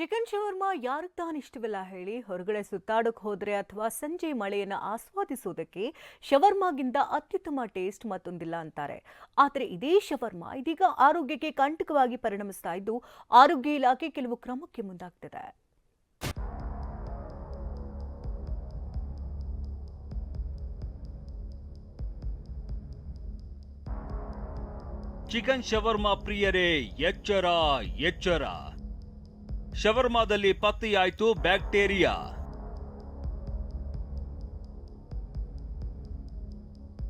Chicken shawarma ಯಾರಿಗೆ ತಾನು ಇಷ್ಟವಿಲ್ಲ ಹೇಳಿ ಹೊರಗಡೆ ಸುತ್ತಾಡೋಕೆ ಹೋದರೆ ಅಥವಾ ಸಂಜೆ ಮಳೆಯನ್ನು ಆಸ್ವಾದಿಸೋದಕ್ಕೆ ಶವರ್ಮಾಗಿಂತ ಅತ್ಯುತ್ತಮ ಟೇಸ್ಟ್ ಮತ್ತೊಂದಿಲ್ಲ ಅಂತಾರೆ. ಆದರೆ ಇದೇ ಶವರ್ಮ ಇದೀಗ ಆರೋಗ್ಯಕ್ಕೆ ಕಂಟಕವಾಗಿ ಪರಿಣಮಿಸ್ತಾ ಇದ್ದು ಆರೋಗ್ಯ ಇಲಾಖೆ ಕೆಲವು ಕ್ರಮಕ್ಕೆ ಮುಂದಾಗ್ತಿದೆ. ಚಿಕನ್ ಶವರ್ಮಾ ಪ್ರಿಯರೇ, ಎಚ್ಚರ ಎಚ್ಚರ. ಶವರ್ಮಾದಲ್ಲಿ ಪತ್ತೆಯಾಯಿತು bacteria.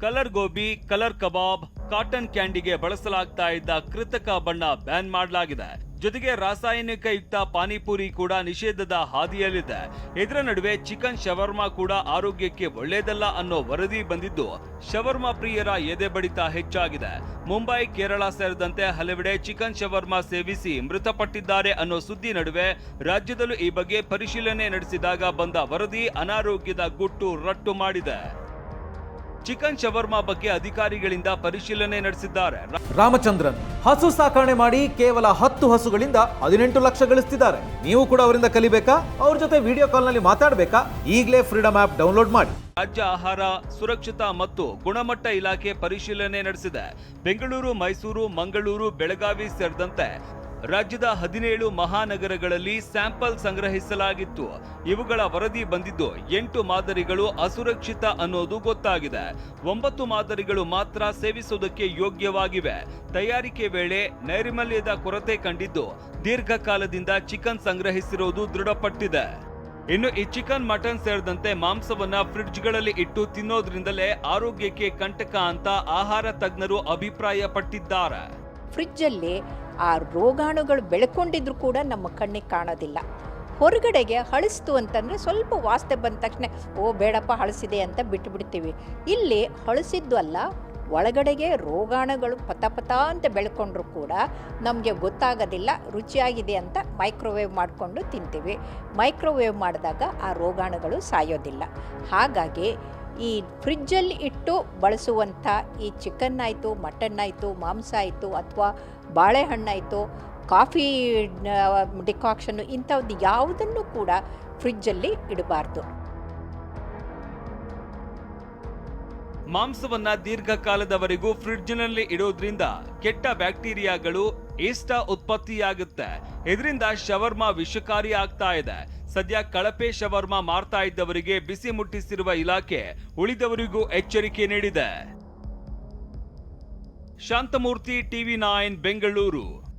Colour gobi, colour kebab, cotton ಕ್ಯಾಂಡಿಗೆ ಬಳಸಲಾಗ್ತಾ ಇದ್ದ ಕೃತಕ ಬಣ್ಣ ಬ್ಯಾನ್ ಮಾಡಲಾಗಿದೆ. ಜೊತೆಗೆ ರಾಸಾಯನಿಕ ಯುಕ್ತ ಪಾನಿಪುರಿ ಕೂಡ ನಿಷೇಧದ ಹಾದಿಯಲ್ಲಿದೆ. ಇದರ ನಡುವೆ ಚಿಕನ್ ಶವರ್ಮಾ ಕೂಡ ಆರೋಗ್ಯಕ್ಕೆ ಒಳ್ಳೆಯದಲ್ಲ ಅನ್ನೋ ವರದಿ ಬಂದಿದ್ದು ಶವರ್ಮಾ ಪ್ರಿಯರ ಎದೆ ಬಡಿತ ಹೆಚ್ಚಾಗಿದೆ. ಮುಂಬೈ, ಕೇರಳ ಸೇರಿದಂತೆ ಹಲವೆಡೆ ಚಿಕನ್ ಶವರ್ಮಾ ಸೇವಿಸಿ ಮೃತಪಟ್ಟಿದ್ದಾರೆ ಅನ್ನೋ ಸುದ್ದಿ ನಡುವೆ ರಾಜ್ಯದಲ್ಲೂ ಈ ಬಗ್ಗೆ ಪರಿಶೀಲನೆ ನಡೆಸಿದಾಗ ಬಂದ ವರದಿ ಅನಾರೋಗ್ಯದ ಗುಟ್ಟು ರಟ್ಟು ಮಾಡಿದೆ. ಚಿಕನ್ ಶವರ್ಮಾ ಬಗ್ಗೆ ಅಧಿಕಾರಿಗಳಿಂದ ಪರಿಶೀಲನೆ ನಡೆಸಿದ್ದಾರೆ. ರಾಮಚಂದ್ರನ್ ಹಸು ಸಾಕಣೆ ಮಾಡಿ ಕೇವಲ ಹತ್ತು ಹಸುಗಳಿಂದ ಹದಿನೆಂಟು ಲಕ್ಷ ಗಳಿಸ್ತಿದ್ದಾರೆ. ನೀವು ಕೂಡ ಅವರಿಂದ ಕಲಿಬೇಕಾ? ಅವ್ರ ಜೊತೆ ವಿಡಿಯೋ ಕಾಲ್ನಲ್ಲಿ ಮಾತಾಡಬೇಕಾ? ಈಗಲೇ ಫ್ರೀಡಮ್ ಆಪ್ ಡೌನ್ಲೋಡ್ ಮಾಡಿ. ರಾಜ್ಯ ಆಹಾರ ಸುರಕ್ಷತಾ ಮತ್ತು ಗುಣಮಟ್ಟ ಇಲಾಖೆ ಪರಿಶೀಲನೆ ನಡೆಸಿದೆ. ಬೆಂಗಳೂರು ಮೈಸೂರು ಮಂಗಳೂರು ಬೆಳಗಾವಿ ಸೇರಿದಂತೆ ರಾಜ್ಯದ ಹದಿನೇಳು ಮಹಾನಗರಗಳಲ್ಲಿ ಸ್ಯಾಂಪಲ್ ಸಂಗ್ರಹಿಸಲಾಗಿತ್ತು. ಇವುಗಳ ವರದಿ ಬಂದಿದ್ದು ಎಂಟು ಮಾದರಿಗಳು ಅಸುರಕ್ಷಿತ ಅನ್ನೋದು ಗೊತ್ತಾಗಿದೆ. ಒಂಬತ್ತು ಮಾದರಿಗಳು ಮಾತ್ರ ಸೇವಿಸುವುದಕ್ಕೆ ಯೋಗ್ಯವಾಗಿವೆ. ತಯಾರಿಕೆ ವೇಳೆ ನೈರ್ಮಲ್ಯದ ಕೊರತೆ ಕಂಡಿದ್ದು ದೀರ್ಘಕಾಲದಿಂದ ಚಿಕನ್ ಸಂಗ್ರಹಿಸಿರುವುದು ದೃಢಪಟ್ಟಿದೆ. ಇನ್ನು ಈ ಚಿಕನ್ ಮಟನ್ ಸೇರಿದಂತೆ ಮಾಂಸವನ್ನ ಫ್ರಿಡ್ಜ್ಗಳಲ್ಲಿ ಇಟ್ಟು ತಿನ್ನೋದ್ರಿಂದಲೇ ಆರೋಗ್ಯಕ್ಕೆ ಕಂಟಕ ಅಂತ ಆಹಾರ ತಜ್ಞರು ಅಭಿಪ್ರಾಯಪಟ್ಟಿದ್ದಾರೆ. ಫ್ರಿಜ್ಜಲ್ಲಿ ಆ ರೋಗಾಣುಗಳು ಬೆಳ್ಕೊಂಡಿದ್ರು ಕೂಡ ನಮ್ಮ ಕಣ್ಣಿಗೆ ಕಾಣೋದಿಲ್ಲ. ಹೊರಗಡೆಗೆ ಹಳಿಸ್ತು ಅಂತಂದರೆ ಸ್ವಲ್ಪ ವಾಸನೆ ಬಂದ ತಕ್ಷಣ, ಓ, ಬೇಡಪ್ಪ, ಹಳಸಿದೆ ಅಂತ ಬಿಟ್ಟುಬಿಡ್ತೀವಿ ಇಲ್ಲಿ ಹಳಸಿದ್ದು ಅಲ್ಲ, ಒಳಗಡೆಗೆ ರೋಗಾಣುಗಳು ಪತ ಪತ ಅಂತ ಬೆಳ್ಕೊಂಡ್ರು ಕೂಡ ನಮಗೆ ಗೊತ್ತಾಗೋದಿಲ್ಲ, ರುಚಿಯಾಗಿದೆ ಅಂತ ಮೈಕ್ರೋವೇವ್ ಮಾಡಿಕೊಂಡು ತಿಂತೀವಿ. ಮೈಕ್ರೋವೇವ್ ಮಾಡಿದಾಗ ಆ ರೋಗಾಣುಗಳು ಸಾಯೋದಿಲ್ಲ. ಹಾಗಾಗಿ ಈ ಫ್ರಿಜ್ಜಲ್ಲಿ ಇಟ್ಟು ಬಳಸುವಂಥ ಈ ಚಿಕನ್ ಆಯಿತು ಮಟನ್ ಆಯಿತು ಮಾಂಸ ಆಯಿತು ಅಥವಾ ಬಾಳೆಹಣ್ಣಾಯಿತು, ಕಾಫಿ ಡಿಕಾಕ್ಷನ್ನು ಇಂಥವ್ದು ಯಾವುದನ್ನು ಕೂಡ ಫ್ರಿಜ್ಜಲ್ಲಿ ಇಡಬಾರ್ದು. ಮಾಂಸವನ್ನ ದೀರ್ಘಕಾಲದವರೆಗೂ ಫ್ರಿಡ್ಜ್ನಲ್ಲಿ ಇಡೋದ್ರಿಂದ ಕೆಟ್ಟ ಬ್ಯಾಕ್ಟೀರಿಯಾಗಳು ಈಸ್ಟ ಉತ್ಪತ್ತಿಯಾಗುತ್ತೆ. ಇದರಿಂದ ಶವರ್ಮಾ ವಿಷಕಾರಿ ಆಗ್ತಾ ಇದೆ. ಸದ್ಯ ಕಳಪೆ ಶವರ್ಮಾ ಮಾರ್ತಾ ಇದ್ದವರಿಗೆ ಬಿಸಿ ಮುಟ್ಟಿಸಿರುವ ಇಲಾಖೆ ಉಳಿದವರಿಗೂ ಎಚ್ಚರಿಕೆ ನೀಡಿದೆ. Shantamurthy TV nine Bengaluru.